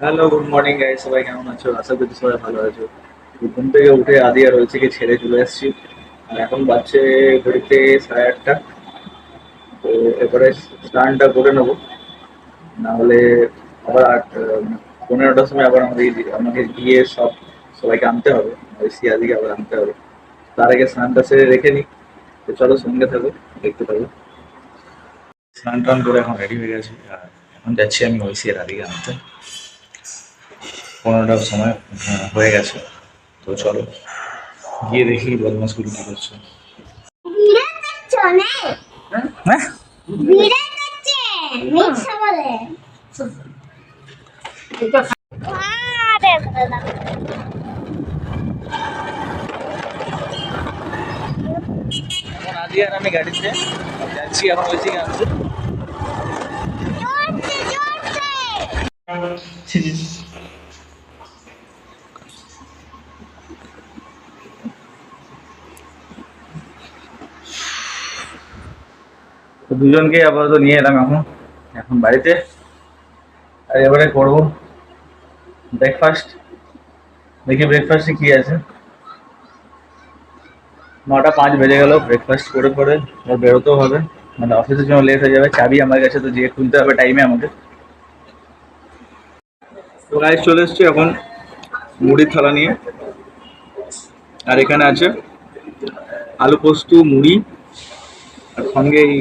Hello good morning guys সবাই কেমন আছো? আশা করছি সবাই ভালো আছো। ঘুম থেকে উঠে আদি আর রয়েছে ছেড়ে চলে এসেছি আর এখন বাচ্চে ঘড়িতে সাড়ে আটটা। তো এরপরে স্নানটা করে নেব। না হলে আবার আট পনেরোটার সময় আবার আমাদের আমাকে গিয়ে সব সবাইকে আনতে হবে। ওই সিয়াদিকে আবার আনতে হবে। তার আগে স্নানটা সেরে রেখে নিই। তো চলো সঙ্গে থাকো, দেখতে পাবো স্নান টান করে এখন রেডি হয়ে গেছে। আর এখন যাচ্ছি আমি ওই সিয়ার আদিকে আনতে। পনেরোটার সময় আহ, হয়ে গেছে। তো চলো গিয়ে দেখি বদমাসগুলো কি করছে। হ্যাঁ? আমি গাড়িতে যাচ্ছি এখন ওই দিকে আনতে জোরছে জোরছে দুজনকে আপাতত নিয়ে এলাম এখন। এখন বাড়িতে। আর এবারে করব ব্রেকফাস্ট দেখি ব্রেকফাস্টে কি আছে। নটা পাঁচ বেজে গেল ব্রেকফাস্ট করে পরে এবার বেরোতেও হবে। মানে অফিসের জন্য লেট হয়ে যাবে। চাবি আমার কাছে তো যেয়ে খুলতে হবে টাইমে আমাকে। তো গাইজ চলে এসছি এখন মুড়ির থালা নিয়ে। আর এখানে আছে আলু পোস্ত, মুড়ি, আর সঙ্গে এই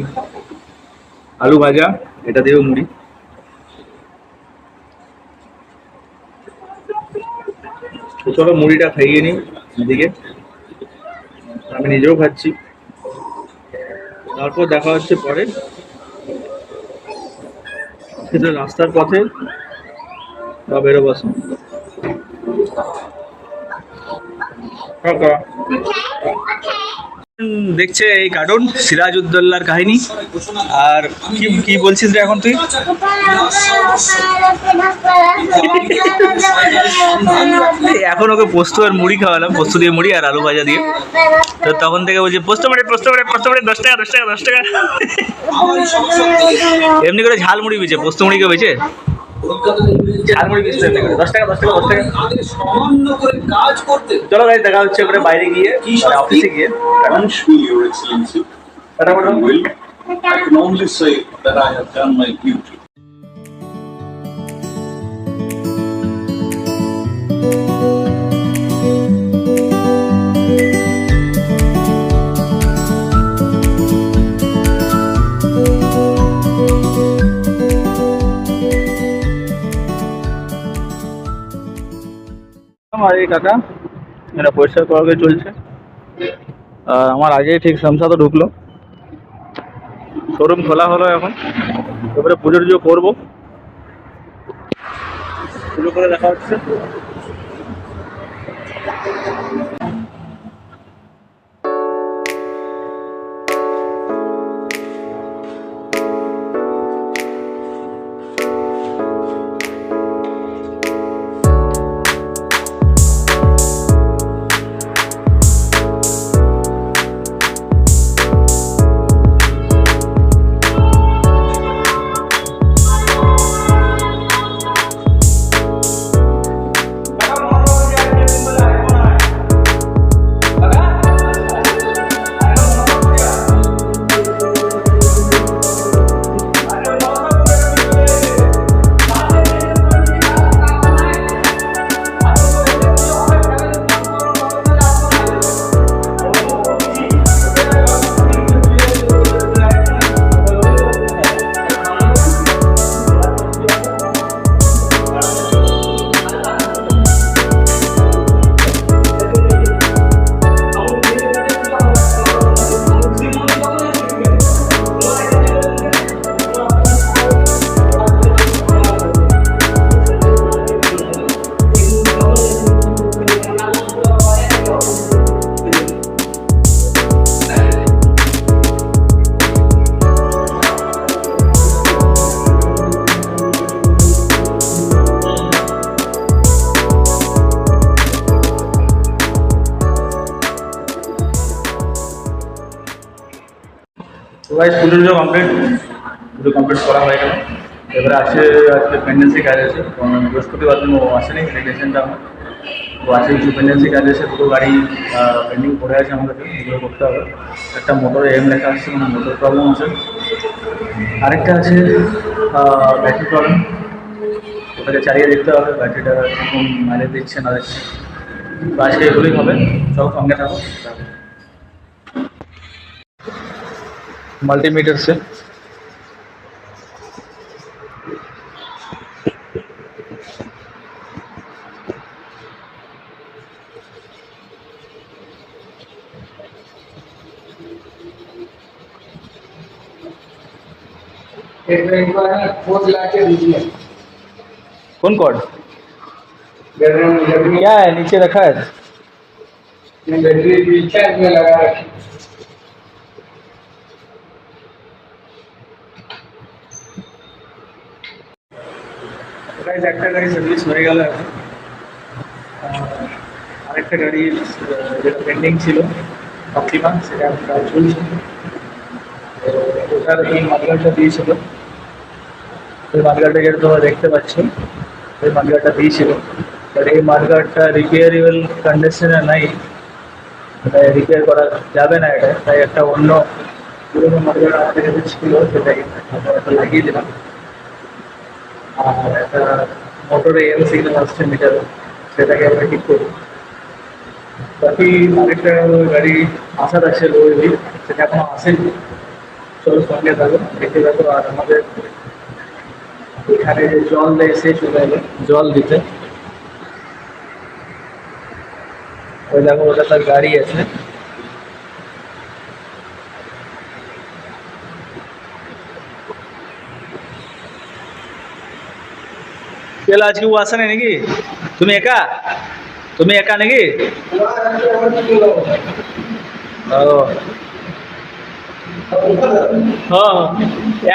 আলু ভাজা, এটা দিয়েও মুড়ি। চলো মুড়িটা খাইয়ে নিই এদিকে। আমি নিজেও খাচ্ছি। তারপর দেখা হচ্ছে পরে। সেটা রাস্তার পথে বা বেরোবার সময় টাটা। দেখছে এই কার্টুন সিরাজ সিরাজউদ্দৌলার কাহিনী। আর কি কি বলছিস রে এখন তুই? এখন ওকে পোস্ত আর মুড়ি খাওয়ালাম, পোস্ত দিয়ে মুড়ি আর আলু ভাজা দিয়ে। তো তখন থেকে বলছে, পোস্ত মারে পোস্ত মারে পোস্ত মারে দশ টাকা দশ টাকা দশ টাকা। এমনি করে ঝাল মুড়ি বেচে, পোস্ত মুড়ি কেউ বেচে? ঝাল মুড়ি বেচতে এমনি করে। দশ টাকা দশ টাকা দশ টাকা। তাদের সামান্য করে কাজ করতে। চলো গাড়ি দেখা হচ্ছে ওখানে বাইরে গিয়ে মানে অফিসে গিয়ে। Unsure, Your Excellency, টাটা বলো। will, I can only say that I have done my duty. আমার এই কাকা এটা পরিষ্কার করা চলছে। আমার আগেই ঠিক তো ঢুকলো। শোরুম খোলা হলো এখন। এবারে পুজো টুজো করব। পুজো করে দেখা হচ্ছে। গাইজ পুজো টুজো কমপ্লিট পুজো কমপ্লিট করা হয়ে গেল। এবারে আছে আজকে পেন্ডেন্সি কাজ আছে। বৃহস্পতিবার দিন ও আসেনি ইলেকশনটা আমার। তো আছে কিছু পেন্ডেন্সি কাজ আছে, দুটো গাড়ি পেন্ডিং পড়ে আছে আমাদের। এগুলো করতে হবে। একটা মোটর এম লেখা আসছে মানে মোটর প্রবলেম আছে। আরেকটা আছে ব্যাটারি প্রবলেম ওটাকে চালিয়ে দেখতে হবে ব্যাটারিটা কীরকম মাইলেজ দিচ্ছে না দিচ্ছে। তো আজকে এগুলোই হবে। সব সঙ্গে থাকো। मल्टीमीटर से। कौन कोड क्या है नीचे रखा है? बैटरी पीछे लगा रखी গাইজ একটা গাড়ি সার্ভিস হয়ে গেল এখন। আরেকটা গাড়ি যেটা পেন্ডিং ছিল অপটিমা সেটা এখন কাজ চলছে ওটার এই মার্কেটটা দিয়েছিল। ওই মার্কেটটা যেটা তোমরা দেখতে পাচ্ছ, ওই মার্কেটটা দিয়েছিল। বাট এই মার্কেটটা রিপেয়ারেবল কন্ডিশনে নাই। তাই রিপেয়ার করা যাবে না এটা, তাই একটা অন্য পুরোনো মার্কেট আমাদের ছিল, সেটাই লাগিয়ে দিলাম। আর একটা মোটরে এম সিগন্যাল আসছে মিটার সেটাকে আমরা ঠিক করি বাকি আরেকটা গাড়ি আসার আছে রোজ সেটা এখনও আসেনি। চলো সঙ্গে থাকো, দেখে থাকো আর আমাদের এখানে যে জল দেয় সে চলে এলো, জল দিতে। ওই দেখো, ওটা তার গাড়ি আছে। তেল আজকে ও আসে নাই নাকি? তুমি একা? তুমি একা নাকি?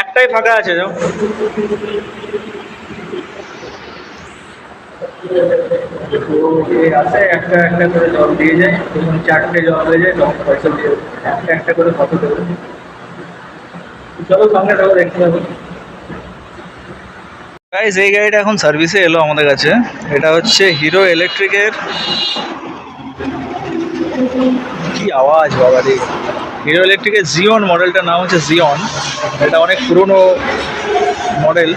একটাই ফাঁকা আছে যাও। আছে একটা একটা করে জল দিয়ে যায় চারটে জল হয়ে যায় একটা একটা করে কত দেবে চলো সঙ্গে থাকো, দেখতে পাবো গাইজ এই গাড়িটা এখন সার্ভিসে এলো আমাদের কাছে। এটা হচ্ছে হিরো ইলেকট্রিকের কি আওয়াজ বাবা রে। হিরো ইলেকট্রিকের জিওন মডেলটার নাম হচ্ছে জিওন এটা অনেক পুরনো মডেল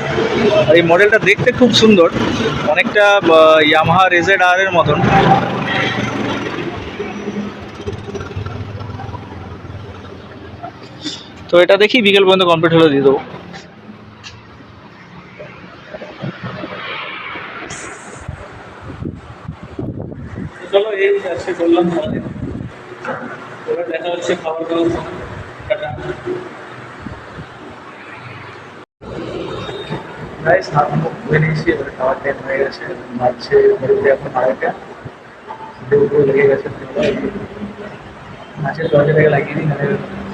এই মডেলটা দেখতে খুব সুন্দর। অনেকটা ইয়ামাহা রেজেড আর এর মতন। তো এটা দেখি বিকেল পর্যন্ত কমপ্লিট হলে দিয়ে দেবো। এই আজকে করলাম। তাহলে এবার দেখা হচ্ছে খাবার দাবার সময়। টাটা। গাইস হাত মুখ ধুয়ে নিয়েছি, এবার খাওয়ার টাইম হয়ে গেছে মাঝে মধ্যে এখন আরেকটা দেবো লেগে গেছে মাছের দরজা থেকে লাগিয়ে দিই মানে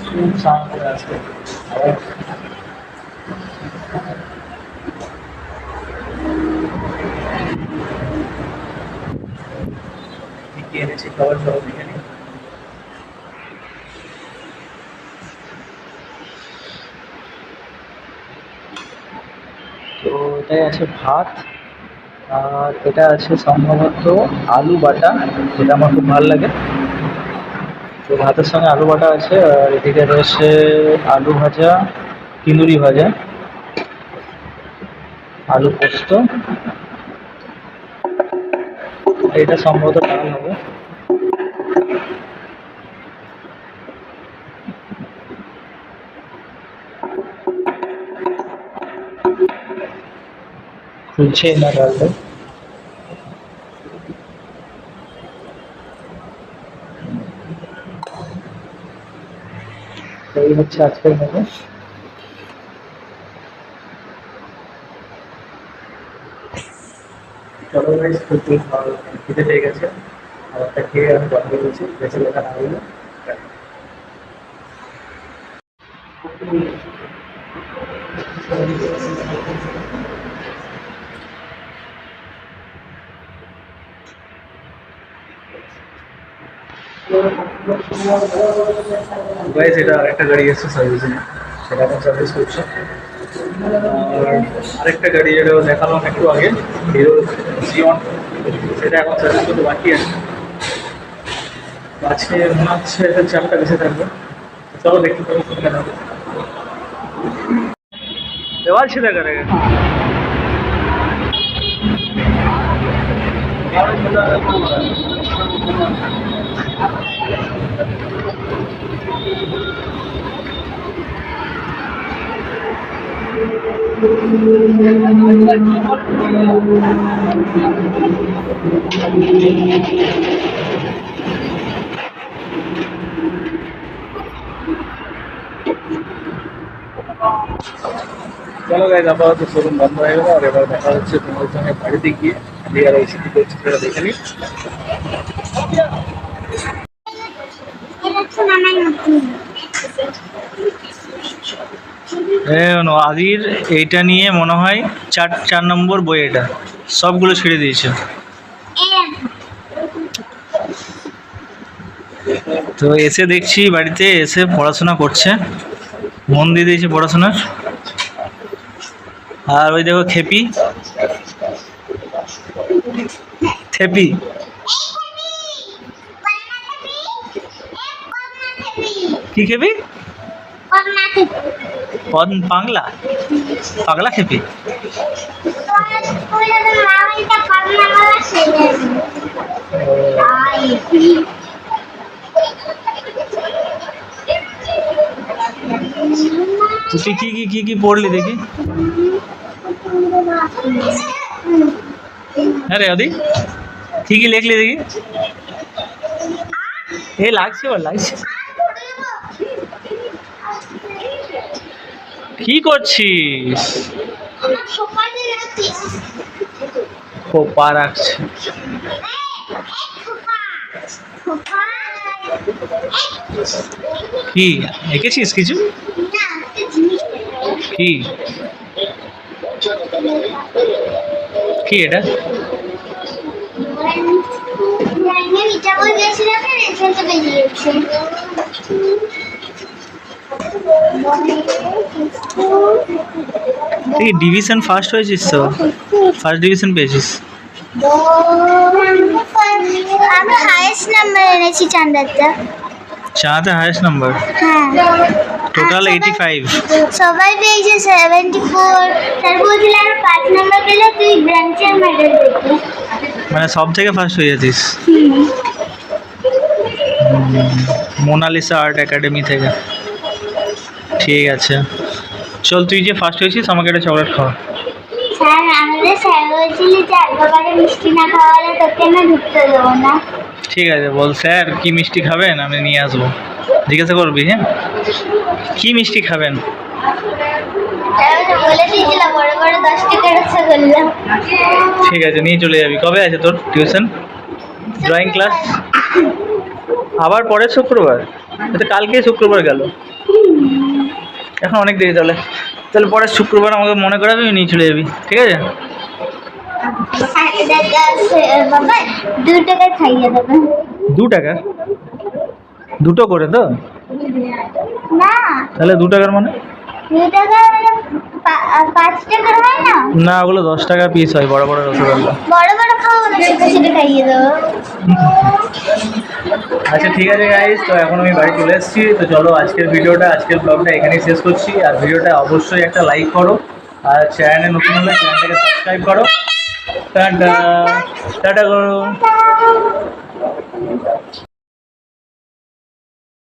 খুব সাউন্ড করে আসবে। আবার এনেছি, খাবার নিই। তো এটাই আছে ভাত, আর এটা আছে সম্ভবত আলু বাটা, যেটা আমার খুব ভালো লাগে। তো ভাতের সঙ্গে আলু বাটা আছে, আর এদিকে রয়েছে আলু ভাজা, কিনুরি ভাজা, আলু পোস্ত। এটা সম্ভবত ডাল হবে খুলছেই না ডালটা তো এই হচ্ছে আজকের মেনু চলো গাইস খুব খেতে পেয়ে গেছে খাবারটা খেয়ে আমি বন্ধ করেছি বেঁচে লেখা না হইল গাইস এটা আরেকটা গাড়ি এসছে সার্ভিসিং। সেটা এখন সার্ভিস করছে। আর আরেকটা গাড়ি যেটা দেখালাম একটু আগে, হিরো সিয়ন সেটা এখন সার্ভিস করতে বাকি আছে। আজকে মনে হচ্ছে এটা চারটা বেশি থাকবে। চলো দেখতে পাবো কেন দেওয়াল ছিঁড়ে গেলে চলো গাইজ আপাতত শোরুম বন্ধ হয়ে গেলো আর এবার দেখা হচ্ছে তোমাদের সঙ্গে বাড়িতে গিয়ে দিয়ে আর ওইসি কি করছে সেটা দেখে নিই এটা হচ্ছে নানার নতুন আদির এইটা নিয়ে মনে হয় চার চার নম্বর বই এটা। সবগুলো ছেড়ে দিয়েছে। তো এসে দেখছি বাড়িতে, এসে পড়াশোনা করছে। মন দিয়ে দিয়েছে পড়াশোনার। আর ওই দেখো খেপি। থেপি। কি খেপি? কন্যা থেকে পন পাগলা পাগলা খেপি। তোমার স্কুলে তো মামাইটা কন্যা বলা ছেড়ে আই তুই কি কি কি কি পড়লি দেখি? হ্যাঁ রে অদি কি কি লিখলি দেখি? এ লাগছে ওর, লাগছে। কি করছিস? সোপাতে রাখছি। খোপা কি? এঁকেছিস কিছু? কি? কি এটা? তুই ডিভিশন ফার্স্ট হয়েছিস তো? ফার্স্ট ডিভিশন পেয়েছিস। আমি হাইয়েস্ট নাম্বার এনেছি চান্দারটা চাঁদে হায়েস্ট নাম্বার হ্যাঁ। টোটাল আর এইটি সবাই- ফাইভ সবাই পেয়েছে সেভেন্টি ফোর তার বলছিল আর পাঁচ নাম্বার পেলে তুই ব্রাঞ্চের মেডেল পেতি মানে সব থেকে ফার্স্ট হয়ে যাচ্ছিস মোনালিসা আর্ট একাডেমি থেকে। ঠিক আছে। চল তুই যে ফার্স্ট হয়েছিস আমাকে একটা চকলেট খাওয়া। স্যার আমাদের স্যার বলছিল যে একবারে মিষ্টি না খাওয়ালে তোকে না ঢুকতে দেবো না। ঠিক আছে বল স্যার কি মিষ্টি খাবেন? আমি নিয়ে আসব। জিজ্ঞাসা করবি হ্যাঁ? কি মিষ্টি খাবেন? ঠিক আছে নিয়ে চলে যাবি। কবে আছে তোর টিউশন ড্রয়িং ক্লাস আবার পরের শুক্রবার? কালকে শুক্রবার গেল। এখন অনেক দেরি তাহলে। তাহলে পরে শুক্রবার আমাকে মনে করাবি নিয়ে চলে যাবি ঠিক আছে? দু টাকা? দুটো করে তো? তাহলে দু টাকার মানে? না? ওগুলো দশ টাকা পিস হয় বড় বড় রসগোল্লা। বড় বড় খাব না ছোটো ছোটো খাইয়ে দেবো আচ্ছা ঠিক আছে গাইজ তো এখন আমি বাড়ি চলে এসেছি। তো চলো আজকের ভিডিওটা আজকের ব্লগটা এখানেই শেষ করছি। আর ভিডিওটা অবশ্যই একটা লাইক করো। আর চ্যানেলে নতুন হলে চ্যানেলটাকে সাবস্ক্রাইব করো। টাটা টাটা করো।